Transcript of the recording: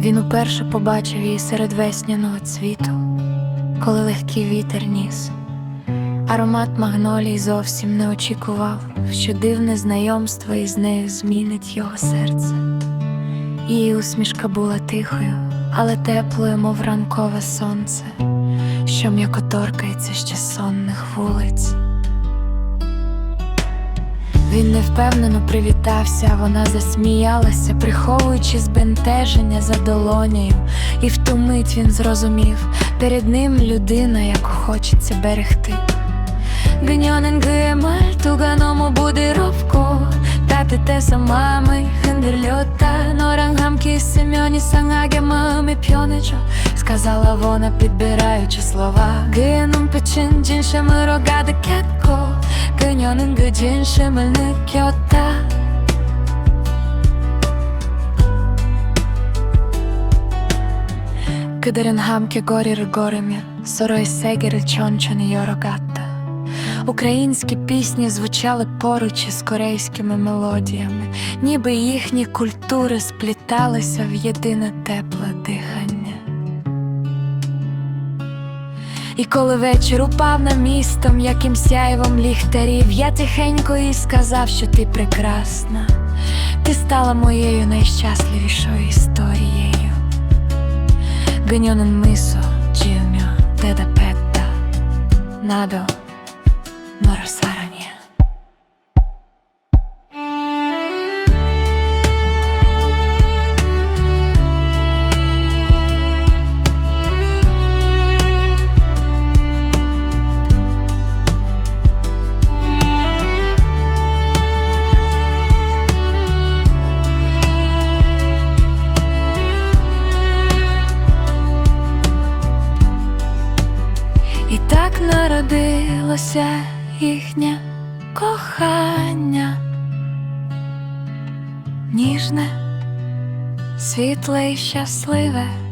Він уперше побачив її серед весняного цвіту, коли легкий вітер ніс. Аромат магнолій зовсім не очікував, що дивне знайомство із нею змінить його серце. Її усмішка була тихою, але теплою, мов ранкове сонце, що м'яко торкається ще сонних Він невпевнено привітався, вона засміялася, приховуючи збентеження за долонею. І в ту мить він зрозумів перед ним людина, яку хочеться берегти. Гньонен гемаль, туганому буде робко, та ти те самами, хендерльота, норангамки семьоні санаге мами пьонечо, сказала вона, підбираючи слова. Геном печен джіншами рогади кетко. 그녀는 그 진심을 느꼈다 그들은 함께 거리를 걸으며 서로의 세계를 천천히 열어갔다. Українські пісні звучали поруч із корейськими мелодіями, ніби їхні культури спліталися в єдине тепле дихання. І коли вечір упав на містом, яким сяйвом ліхтарів, я тихенько їй сказав, що ти прекрасна, ти стала моєю найщасливішою історією. Геньонен мисо, джім'я, теда петта, надо, моросара. Народилося їхнє кохання, ніжне, світле і щасливе.